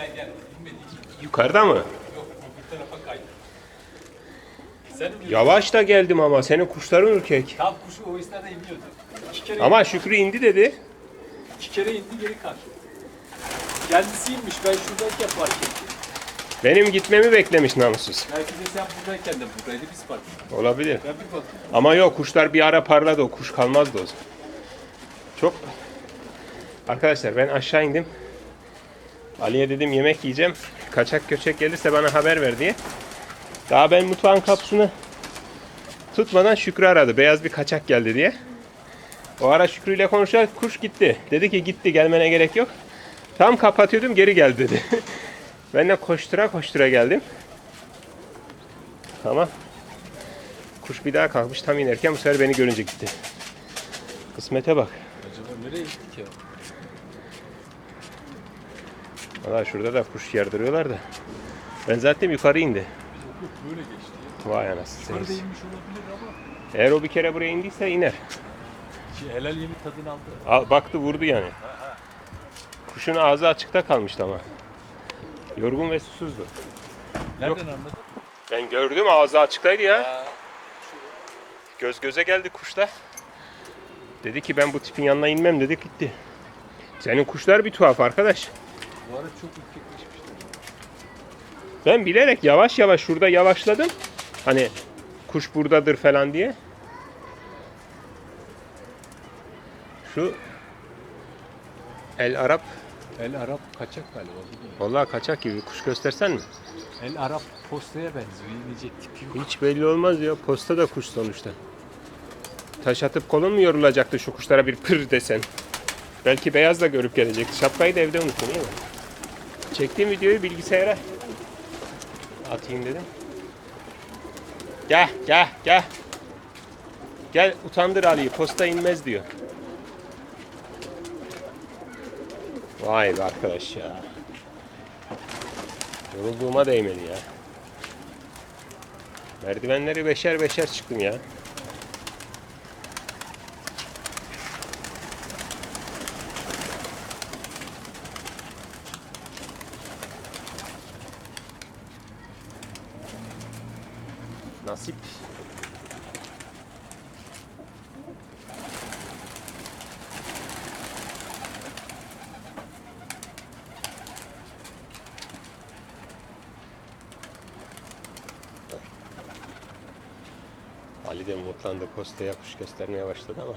Gel gel. Yukarıda mı? Yok öbür tarafa kaydı. Yavaş da geldim ama senin kuşların ürkek. Tam kuşu o esnada iniyordu. İki kere, Ama Şükrü indi dedi. iki kere indi geri kalktı. Kendisi inmiş. Ben şuradayken fark ettim. Benim gitmemi beklemiş namussuz. Belki de sen buradayken de buradaydı biz fark ettik. Olabilir. Ben bir baktım. Ama yok kuşlar bir ara parladı o kuş kalmazdı o zaman. Çok Arkadaşlar ben aşağı indim. Ali'ye dedim yemek yiyeceğim. Kaçak göçek gelirse bana haber ver diye. Daha ben mutfağın kapısını tutmadan Şükrü aradı. Beyaz bir kaçak geldi diye. O ara Şükrü ile konuşurken kuş gitti. Dedi ki gitti gelmene gerek yok. Tam kapatıyordum geri gel dedi. ben de koştura koştura geldim. Ama Kuş bir daha kalkmış tam inerken bu sefer beni görünce gitti. Kısmete bak. Acaba nereye gittik ya? Valla şurada da kuş yardırıyorlar da. Ben zaten yukarı indi. Yok böyle geçti. Vay anasını Yukarıda satayım. inmiş olabilir ama Eğer o bir kere buraya indiyse iner. şey, helal yemi tadını aldı. Al, baktı vurdu yani. Kuşun ağzı açıkta kalmıştı ama. Yorgun ve susuzdu. Nereden anladın? Ben gördüm ağzı açıktaydı ya. Göz göze geldi kuşla. Dedi ki ben bu tipin yanına inmem dedi gitti. Senin kuşlar bir tuhaf arkadaş. Bu çok. Ben bilerek yavaş yavaş şurada yavaşladım. Hani kuş buradadır falan diye. Şu El Arap El Arap kaçak galiba vallahi kaçak gibi kuş göstersen mi? El Arap postaya benziyor. İnecek tipi yok. Hiç belli olmaz ya. Posta da kuş sonuçta. Taş atıp kolun mu yorulacaktı şu kuşlara bir pır desen. Belki beyaz da görüp gelecekti. Şapkayı da evde unuttun değil mi? Çektiğim videoyu bilgisayara atayım dedim. Gel gel gel. Gel utandır Ali'yi posta inmez diyor. Vay be arkadaş ya. Yorulduğuma değmedi ya. Merdivenleri beşer beşer çıktım ya. Ali de mutlandı postaya kuş göstermeye başladı ama.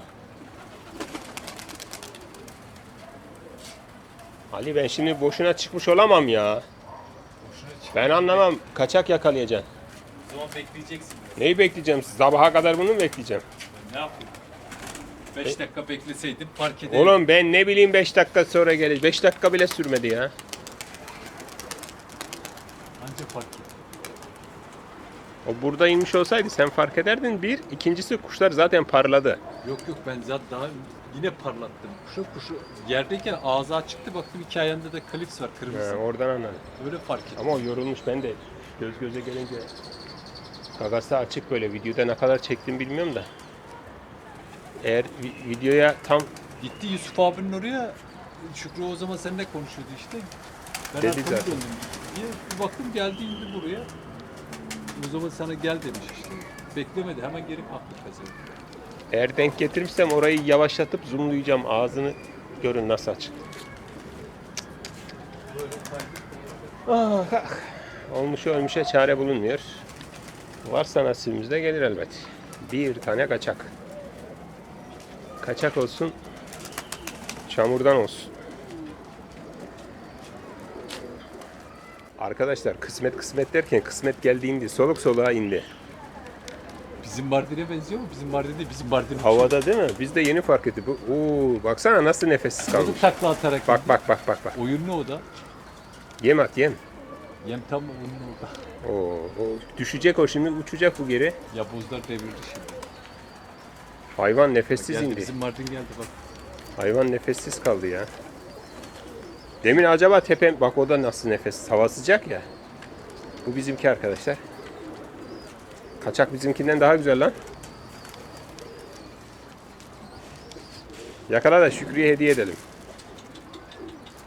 Ali ben şimdi boşuna çıkmış olamam ya. Ben anlamam. Kaçak yakalayacaksın. O zaman bekleyeceksin. Neyi bekleyeceğim? Sabaha kadar bunu mu bekleyeceğim? Ne yapayım? 5 dakika bekleseydin park ederim. Oğlum ben ne bileyim 5 dakika sonra gelir. 5 dakika bile sürmedi ya. Anca fark et. O burada inmiş olsaydı sen fark ederdin bir. İkincisi kuşlar zaten parladı. Yok yok ben zaten daha yine parlattım. Kuşu kuşu yerdeyken ağzı açıktı baktım iki ayağında da klips var He, kırmızı. oradan anladım. Öyle fark ettim. Ama o yorulmuş ben de göz göze gelince gagası açık böyle videoda ne kadar çektim bilmiyorum da. Eğer vi- videoya tam Gitti Yusuf abinin oraya. Şükrü o zaman seninle konuşuyordu işte. Ben Dedi arkamı zaten. döndüm. Bir, bir baktım geldi indi buraya. O zaman sana gel demiş işte. Beklemedi hemen geri kalktı pezevenk. eğer denk getirmişsem orayı yavaşlatıp zoomlayacağım ağzını görün nasıl açık. Ah, ah. Olmuş ölmüşe çare bulunmuyor. Varsa nasibimizde gelir elbet. Bir tane kaçak. Kaçak olsun. Çamurdan olsun. Arkadaşlar kısmet kısmet derken kısmet geldi indi. Soluk soluğa indi. Bizim Mardin'e benziyor mu? Bizim Mardin değil, bizim Mardin. Havada değil mi? Biz de yeni fark ettik. Oo, baksana nasıl nefessiz kalmış. takla atarak. Bak bak bak bak bak. Oyun ne o da? Yem at yem. Yem tam oyun ne o da? Oo, o düşecek o şimdi uçacak bu geri. Ya buzlar devirdi şimdi. Hayvan nefessiz Geldi, indi. bizim Mardin geldi bak. Hayvan nefessiz kaldı ya. Demin acaba tepem bak o da nasıl nefes hava sıcak ya. Bu bizimki arkadaşlar. Kaçak bizimkinden daha güzel lan. Yakala da Şükrü'ye hediye edelim.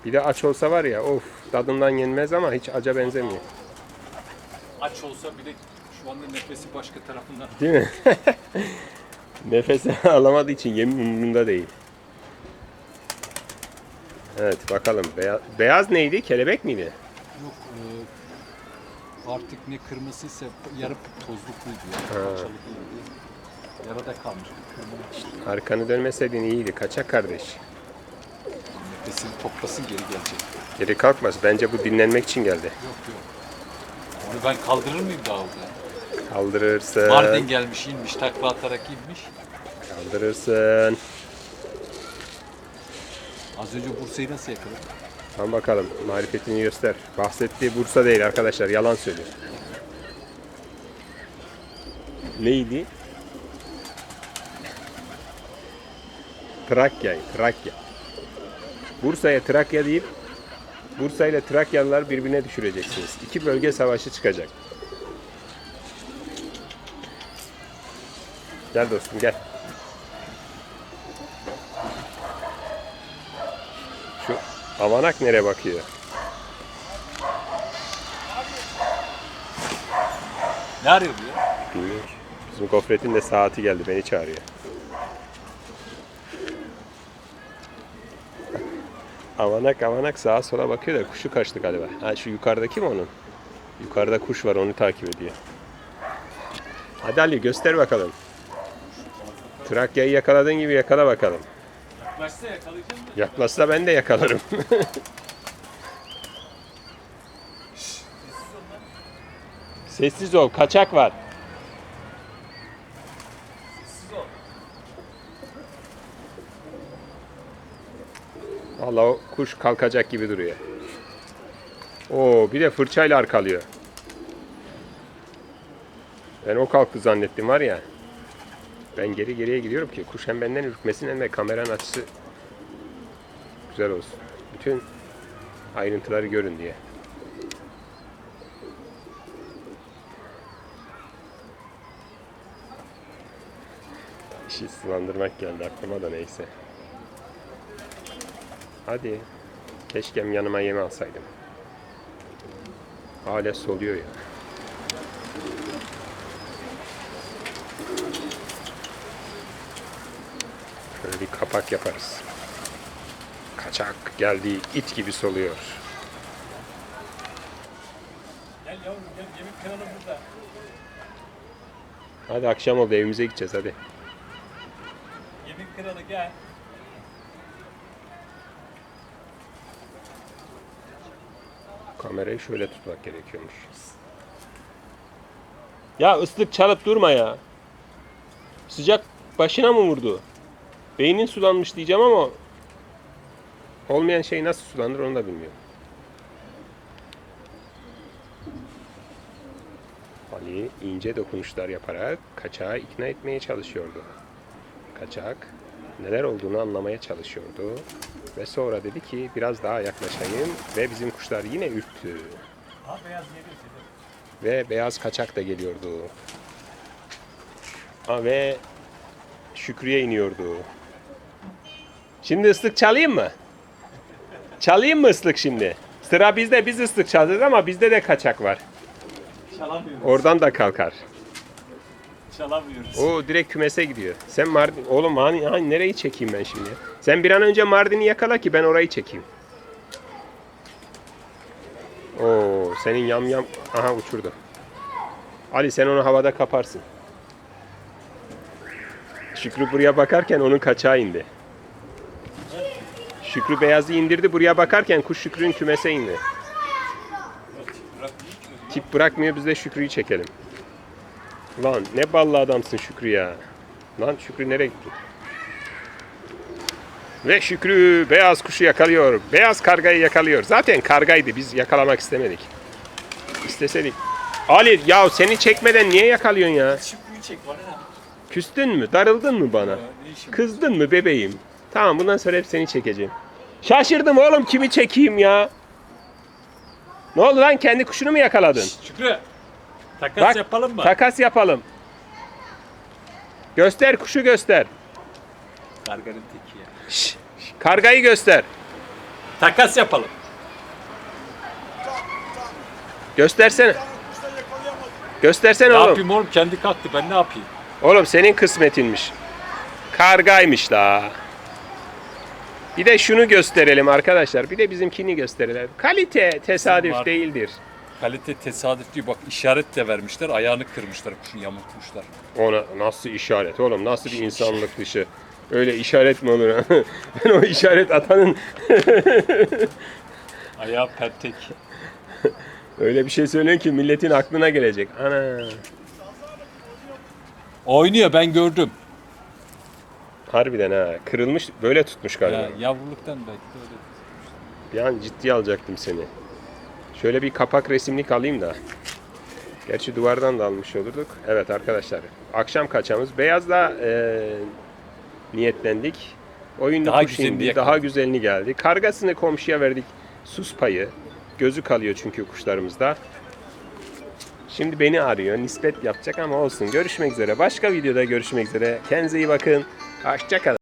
Bir de aç olsa var ya of tadından yenmez ama hiç aca benzemiyor. Aç olsa bile şu anda nefesi başka tarafından. Değil mi? Nefes alamadığı için yemin umurunda değil. Evet bakalım. Beyaz, beyaz neydi? Kelebek miydi? Yok e, artık ne kırmızıysa yarı tozlukluydu ya. Ha. Parçalıklıydı. Yarada kalmış. Kırmızı. Arkanı dönmeseydin iyiydi. Kaçak kardeş. Nefesini toplasın geri gelecek. Geri kalkmaz. Bence bu dinlenmek için geldi. Yok yok. Onu ben kaldırır mıyım daha orada? Kaldırırsın. Mardin gelmiş inmiş takla atarak inmiş. Kaldırırsın. Az önce Bursa'yı nasıl yakaladı? Tamam bakalım. Marifetini göster. Bahsettiği Bursa değil arkadaşlar. Yalan söylüyor. Neydi? Trakya. Trakya. Bursa'ya Trakya deyip Bursa ile Trakyalılar birbirine düşüreceksiniz. İki bölge savaşı çıkacak. Gel dostum gel. Şu avanak nereye bakıyor? Ne arıyor bu ya? Bilmiyorum ki. Bizim gofretin de saati geldi beni çağırıyor. Avanak avanak sağa sola bakıyor da kuşu kaçtı galiba. Ha şu yukarıdaki mi onun? Yukarıda kuş var onu takip ediyor. Hadi Ali göster bakalım. Trakya'yı yakaladığın gibi yakala bakalım. Yaklaşsa yakalayacağım da. Yaklaşsa ben de yakalarım. Sessiz ol, kaçak var. Siz ol. Vallahi o kuş kalkacak gibi duruyor. Oo, bir de fırçayla arkalıyor. Ben o kalktı zannettim var ya. Ben geri geriye gidiyorum ki kuş hem benden ürkmesin hem de kameranın açısı güzel olsun. Bütün ayrıntıları görün diye. İşi sulandırmak geldi aklıma da neyse. Hadi. Keşke yanıma yeme alsaydım. Hala soluyor ya. Şöyle bir kapak yaparız. Kaçak geldi, it gibi soluyor. Gel yavrum gel yemek kralı burada. Hadi akşam oldu evimize gideceğiz hadi. Yemek kralı gel. Kamerayı şöyle tutmak gerekiyormuş. Ya ıslık çalıp durma ya. Sıcak başına mı vurdu? Beynin sulanmış diyeceğim ama olmayan şey nasıl sulanır onu da bilmiyorum. Ali ince dokunuşlar yaparak kaçağı ikna etmeye çalışıyordu. Kaçak neler olduğunu anlamaya çalışıyordu. Ve sonra dedi ki biraz daha yaklaşayım ve bizim kuşlar yine ürktü. Beyaz Ve beyaz kaçak da geliyordu. Aa, ve Şükrü'ye iniyordu. Şimdi ıslık çalayım mı? Çalayım mı ıslık şimdi? Sıra bizde biz ıslık çalacağız ama bizde de kaçak var. Çalamıyoruz. Oradan da kalkar. Çalamıyoruz. O direkt kümese gidiyor. Sen Mardin... Oğlum hani, hani nereyi çekeyim ben şimdi? Sen bir an önce Mardin'i yakala ki ben orayı çekeyim. Oo, senin yam yam... Aha uçurdu. Ali sen onu havada kaparsın. Şükrü buraya bakarken onun kaçağı indi. Şükrü beyazı indirdi buraya bakarken kuş Şükrü'nün kümese indi. Tip bırakmıyor biz de Şükrü'yü çekelim. Lan ne ballı adamsın Şükrü ya. Lan Şükrü nereye gitti? Ve Şükrü beyaz kuşu yakalıyor. Beyaz kargayı yakalıyor. Zaten kargaydı biz yakalamak istemedik. İsteseydik. Ali ya seni çekmeden niye yakalıyorsun ya? Şükrü'yü çek bana? Küstün mü? Darıldın mı bana? Kızdın mı bebeğim? Tamam bundan sonra hep seni çekeceğim. Şaşırdım oğlum kimi çekeyim ya? Ne oldu lan kendi kuşunu mu yakaladın? Şükrü. Takas Bak, yapalım mı? Takas yapalım. Göster kuşu göster. Karganın teki ya. Şş, kargayı göster. Takas yapalım. Göstersene. Göstersene Ne oğlum. yapayım oğlum kendi kalktı ben ne yapayım? Oğlum senin kısmetinmiş. Kargaymış la. Bir de şunu gösterelim arkadaşlar. Bir de bizimkini gösterelim. Kalite tesadüf Var. değildir. Kalite tesadüf değil bak işaret de vermişler ayağını kırmışlar kuşun yamultmuşlar. Ona nasıl işaret oğlum? Nasıl bir insanlık dışı? Öyle işaret mi olur? ben o işaret atanın Ayağı pentek. öyle bir şey söyleyin ki milletin aklına gelecek. Ana. Oynuyor ben gördüm. Harbiden ha. Kırılmış böyle tutmuş galiba. Ya, yavruluktan belki de öyle. Bir an ciddiye alacaktım seni. Şöyle bir kapak resimlik alayım da. Gerçi duvardan da almış olurduk. Evet arkadaşlar. Akşam kaçamız. Beyazla e, niyetlendik. Oyunlu Daha kuş indi. yakaladık. Daha güzelini geldi. Kargasını komşuya verdik. Sus payı. Gözü kalıyor çünkü kuşlarımızda. Şimdi beni arıyor. Nispet yapacak ama olsun. Görüşmek üzere. Başka videoda görüşmek üzere. Kendinize iyi bakın. Hoşçakalın.